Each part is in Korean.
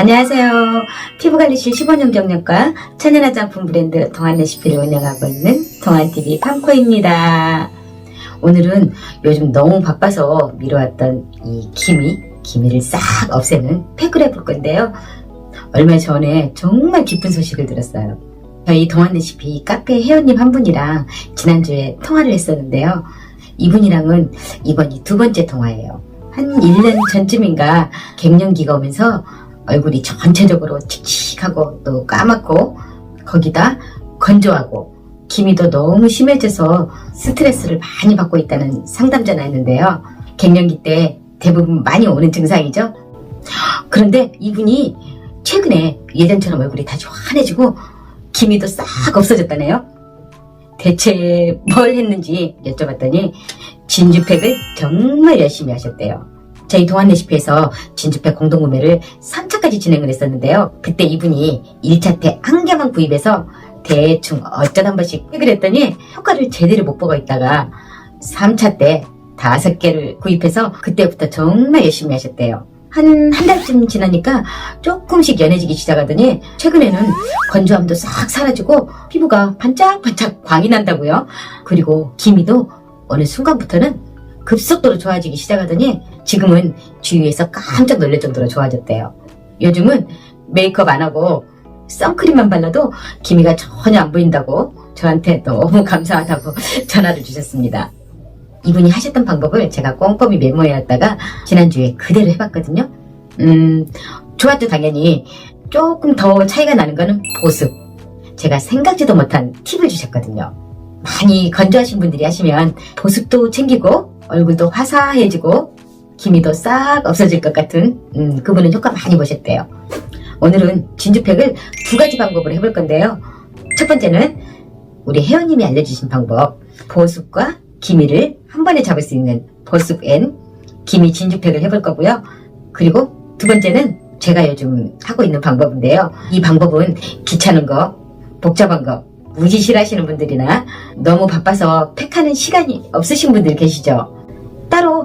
안녕하세요. 피부관리실 15년 경력과 천연 화장품 브랜드 동안 레시피를 운영하고 있는 동안TV 팜코입니다. 오늘은 요즘 너무 바빠서 미뤄왔던 이 기미, 기미를 싹 없애는 팩을 해볼 건데요. 얼마 전에 정말 기쁜 소식을 들었어요. 저희 동안 레시피 카페 회원님 한 분이랑 지난주에 통화를 했었는데요. 이분이랑은 이번이 두 번째 통화예요. 한 1년 전쯤인가 갱년기가 오면서 얼굴이 전체적으로 칙칙하고 또 까맣고 거기다 건조하고 기미도 너무 심해져서 스트레스를 많이 받고 있다는 상담 전화였는데요. 갱년기 때 대부분 많이 오는 증상이죠. 그런데 이분이 최근에 예전처럼 얼굴이 다시 환해지고 기미도 싹 없어졌다네요. 대체 뭘 했는지 여쭤봤더니 진주팩을 정말 열심히 하셨대요. 저희 동안 레시피에서 진주팩 공동구매를 3차까지 진행을 했었는데요. 그때 이분이 1차 때 한 개만 구입해서 대충 어쩌다 한 번씩 팩을 했더니 효과를 제대로 못 보고 있다가 3차 때 다섯 개를 구입해서 그때부터 정말 열심히 하셨대요. 한, 한 달쯤 지나니까 조금씩 연해지기 시작하더니 최근에는 건조함도 싹 사라지고 피부가 반짝반짝 광이 난다고요. 그리고 기미도 어느 순간부터는 급속도로 좋아지기 시작하더니 지금은 주위에서 깜짝 놀랄 정도로 좋아졌대요. 요즘은 메이크업 안 하고 선크림만 발라도 기미가 전혀 안 보인다고 저한테 너무 감사하다고 전화를 주셨습니다. 이분이 하셨던 방법을 제가 꼼꼼히 메모해왔다가 지난주에 그대로 해봤거든요. 음, 좋았죠, 당연히. 조금 더 차이가 나는 거는 보습. 제가 생각지도 못한 팁을 주셨거든요. 많이 건조하신 분들이 하시면 보습도 챙기고 얼굴도 화사해지고 기미도 싹 없어질 것 같은 음, 그분은 효과 많이 보셨대요. 오늘은 진주팩을 두 가지 방법으로 해볼 건데요. 첫 번째는 우리 회원님이 알려주신 방법 보습과 기미를 한 번에 잡을 수 있는 보습 앤 기미 진주팩을 해볼 거고요. 그리고 두 번째는 제가 요즘 하고 있는 방법인데요. 이 방법은 귀찮은 거, 복잡한 거, 무지 싫어하시는 분들이나 너무 바빠서 팩하는 시간이 없으신 분들 계시죠?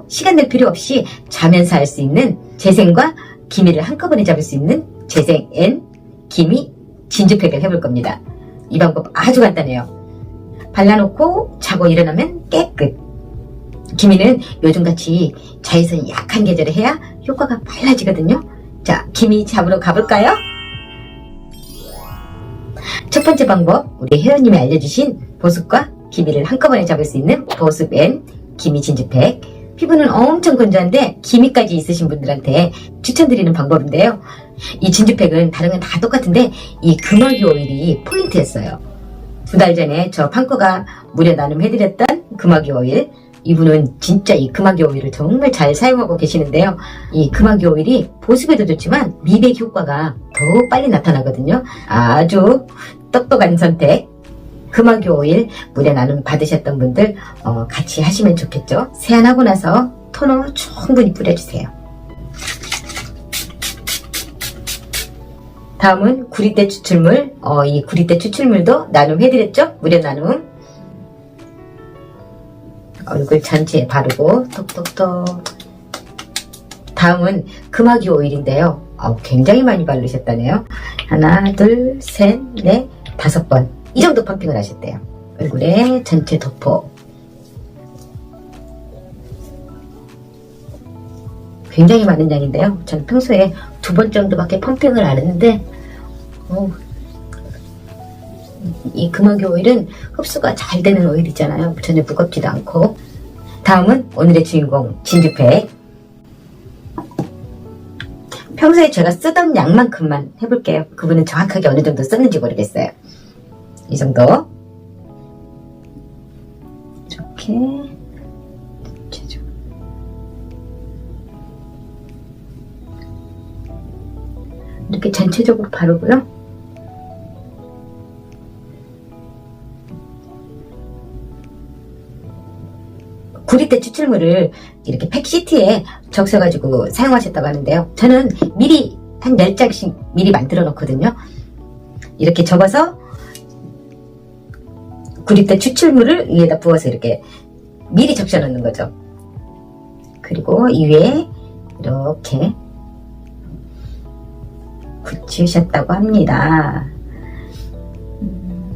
시간 낼 필요 없이 자면서 할 수 있는 재생과 기미를 한꺼번에 잡을 수 있는 재생 앤 기미 진주팩을 해볼 겁니다. 이 방법 아주 간단해요. 발라놓고 자고 일어나면 깨끗. 기미는 요즘같이 자외선이 약한 계절에 해야 효과가 빨라지거든요. 자, 기미 잡으러 가볼까요? 첫 번째 방법, 우리 회원님이 알려주신 보습과 기미를 한꺼번에 잡을 수 있는 보습 앤 기미 진주팩. 피부는 엄청 건조한데 기미까지 있으신 분들한테 추천드리는 방법인데요. 이 진주팩은 다른 건 다 똑같은데 이 금화기 오일이 포인트였어요. 두 달 전에 저 판코가 무료 나눔해드렸던 금화기 오일. 이분은 진짜 이 금화기 오일을 정말 잘 사용하고 계시는데요. 이 금화기 오일이 보습에도 좋지만 미백 효과가 더 빨리 나타나거든요. 아주 똑똑한 선택. 금화기 오일 무료 나눔 받으셨던 분들 어, 같이 하시면 좋겠죠. 세안하고 나서 토너 충분히 뿌려주세요. 다음은 구리대 추출물. 어, 이 구리대 추출물도 나눔해드렸죠? 무료 나눔. 얼굴 전체에 바르고 톡톡톡. 다음은 금화기 오일인데요. 어, 굉장히 많이 바르셨다네요. 하나, 둘, 셋, 넷, 다섯 번. 이 정도 펌핑을 하셨대요. 얼굴에 전체 도포. 굉장히 많은 양인데요. 저는 평소에 두 번 정도밖에 펌핑을 안 했는데, 어, 이 금화기 오일은 흡수가 잘 되는 오일이잖아요. 전혀 무겁지도 않고. 다음은 오늘의 주인공 진주팩. 평소에 제가 쓰던 양만큼만 해볼게요. 그분은 정확하게 어느 정도 썼는지 모르겠어요. 이 정도. 이렇게. 이렇게 전체적으로 바르고요. 구리대 추출물을 이렇게 팩시트에 적셔가지고 사용하셨다고 하는데요. 저는 미리 한 10장씩 미리 만들어 놓거든요. 이렇게 적어서 구리대 추출물을 위에다 부어서 이렇게 미리 적셔 놓는 거죠. 그리고 이 위에 이렇게 붙이셨다고 합니다. 음,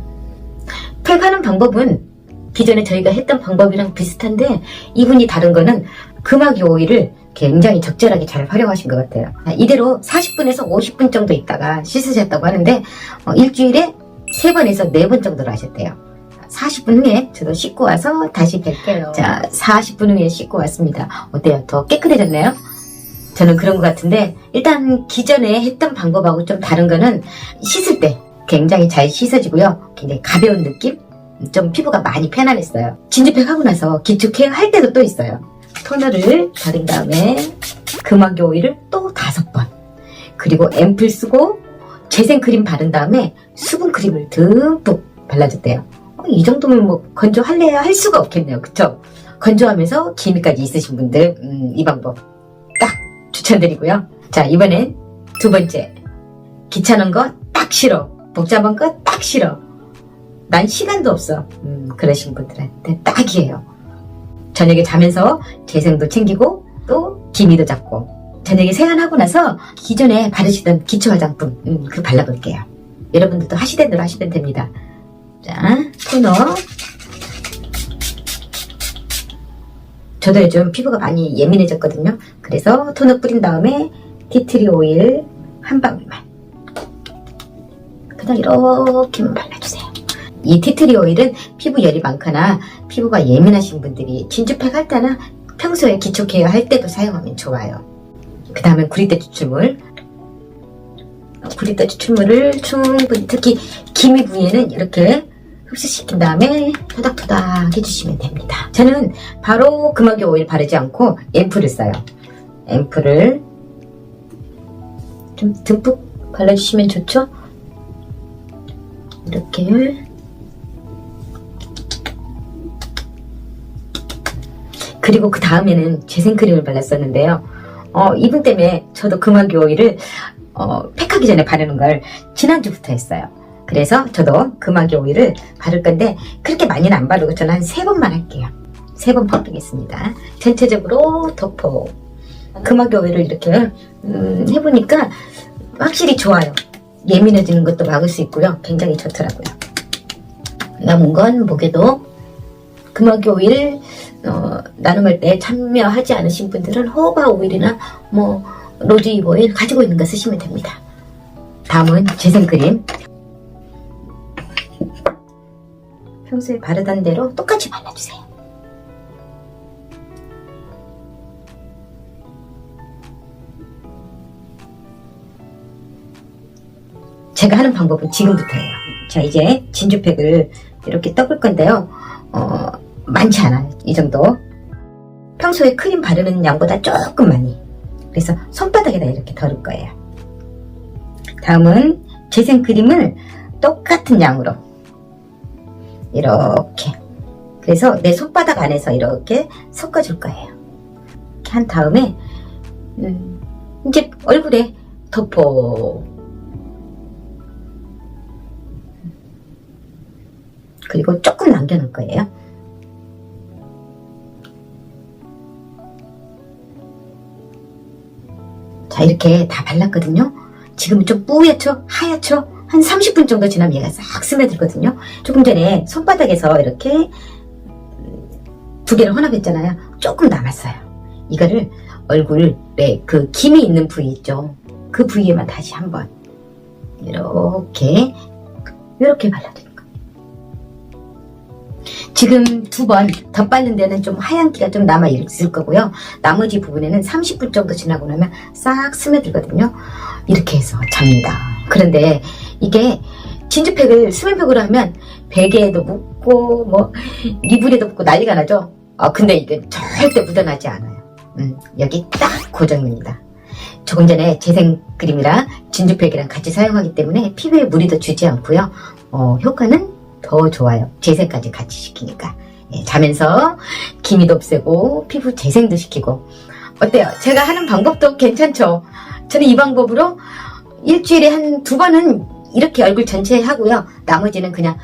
팩하는 방법은 기존에 저희가 했던 방법이랑 비슷한데 이분이 다른 거는 금화기 오일을 굉장히 적절하게 잘 활용하신 것 같아요. 이대로 40분에서 50분 정도 있다가 씻으셨다고 하는데 어, 일주일에 3번에서 4번 정도로 하셨대요. 40분 후에 저도 씻고 와서 다시 뵐게요. 자, 40분 후에 씻고 왔습니다. 어때요? 더 깨끗해졌나요? 저는 그런 것 같은데 일단 기존에 했던 방법하고 좀 다른 거는 씻을 때 굉장히 잘 씻어지고요. 굉장히 가벼운 느낌? 좀 피부가 많이 편안했어요. 진주팩 하고 나서 케어 할 때도 또 있어요. 토너를 바른 다음에 금화기 오일을 또 다섯 번 그리고 앰플 쓰고 재생크림 바른 다음에 수분크림을 듬뿍 발라줬대요. 어, 이 정도면 뭐 건조할래야 할 수가 없겠네요. 그쵸? 건조하면서 기미까지 있으신 분들 음, 이 방법 딱 추천드리고요. 자 이번엔 두 번째 귀찮은 거 딱 싫어 복잡한 거 딱 싫어 난 시간도 없어 음, 그러신 분들한테 딱이에요. 저녁에 자면서 재생도 챙기고 또 기미도 잡고 저녁에 세안하고 나서 기존에 바르시던 기초 화장품 음, 그 발라볼게요. 여러분들도 하시던 대로 하시면 됩니다. 자 토너 저도 요즘 피부가 많이 예민해졌거든요. 그래서 토너 뿌린 다음에 티트리 오일 한 방울만 그냥 이렇게만 발라주세요. 이 티트리 오일은 피부 열이 많거나 피부가 예민하신 분들이 진주팩 할 때나 평소에 기초 케어 할 때도 사용하면 좋아요. 그 다음엔 구리대 추출물. 구리대 추출물을 충분히 특히 기미 부위에는 이렇게 흡수시킨 다음에 토닥토닥 해주시면 됩니다. 저는 바로 금화기 오일 바르지 않고 앰플을 써요. 앰플을 좀 듬뿍 발라주시면 좋죠? 이렇게 그리고 그 다음에는 재생크림을 발랐었는데요. 어, 이분 때문에 저도 금화기 오일을 어, 팩하기 전에 바르는 걸 지난주부터 했어요. 그래서 저도 금화기 오일을 바를 건데 그렇게 많이는 안 바르고 저는 한 세 번만 할게요. 세 번 바르겠습니다. 전체적으로 덮어. 금화기 오일을 이렇게 음, 해보니까 확실히 좋아요. 예민해지는 것도 막을 수 있고요. 굉장히 좋더라고요. 남은 건 목에도 금화기 오일 어, 나눔할 때 참여하지 않으신 분들은 호바 오일이나 뭐 로즈잎 오일 가지고 있는 거 쓰시면 됩니다. 다음은 재생크림. 평소에 바르던 대로 똑같이 발라주세요. 제가 하는 방법은 지금부터예요. 자, 이제 진주팩을 이렇게 떡을 건데요. 어, 많지 않아요. 이 정도. 평소에 크림 바르는 양보다 조금 많이. 그래서 손바닥에다 이렇게 덜을 거예요. 다음은 재생크림을 똑같은 양으로 이렇게 그래서 내 손바닥 안에서 이렇게 섞어줄 거예요. 이렇게 한 다음에 음, 이제 얼굴에 덮어 그리고 조금 남겨놓을 거예요. 자 이렇게 다 발랐거든요. 지금 좀 뿌옇죠? 하얗죠? 한 30분 정도 지나면 얘가 싹 스며들거든요. 조금 전에 손바닥에서 이렇게 두 개를 혼합했잖아요. 조금 남았어요. 이거를 얼굴에 그 김이 있는 부위 있죠. 그 부위에만 다시 한번 이렇게 이렇게 발라드는 거예요. 지금 두 번 덧바른 데는 좀 하얀기가 좀 남아 있을 거고요. 나머지 부분에는 30분 정도 지나고 나면 싹 스며들거든요. 이렇게 해서 잡니다. 그런데 이게 진주팩을 수면팩으로 하면 베개에도 묻고 뭐 이불에도 묻고 난리가 나죠. 아 근데 이게 절대 묻어나지 않아요. 음, 여기 딱 고정입니다. 조금 전에 재생 크림이랑 진주팩이랑 같이 사용하기 때문에 피부에 무리도 주지 않고요. 어, 효과는 더 좋아요. 재생까지 같이 시키니까. 예, 자면서 기미도 없애고 피부 재생도 시키고 어때요? 제가 하는 방법도 괜찮죠? 저는 이 방법으로 일주일에 한 두 번은 이렇게 얼굴 전체에 하고요. 나머지는 그냥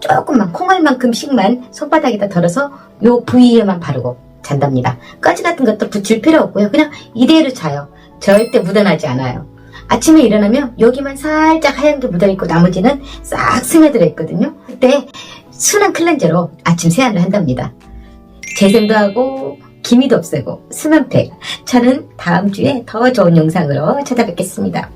조금만 콩알만큼씩만 손바닥에다 덜어서 요 부위에만 바르고 잔답니다. 까지 같은 것도 붙일 필요 없고요. 그냥 이대로 자요. 절대 묻어나지 않아요. 아침에 일어나면 여기만 살짝 하얀 게 묻어있고 나머지는 싹 스며들어 있거든요. 그때 순한 클렌저로 아침 세안을 한답니다. 재생도 하고 기미도 없애고 수면팩. 저는 다음 주에 더 좋은 영상으로 찾아뵙겠습니다.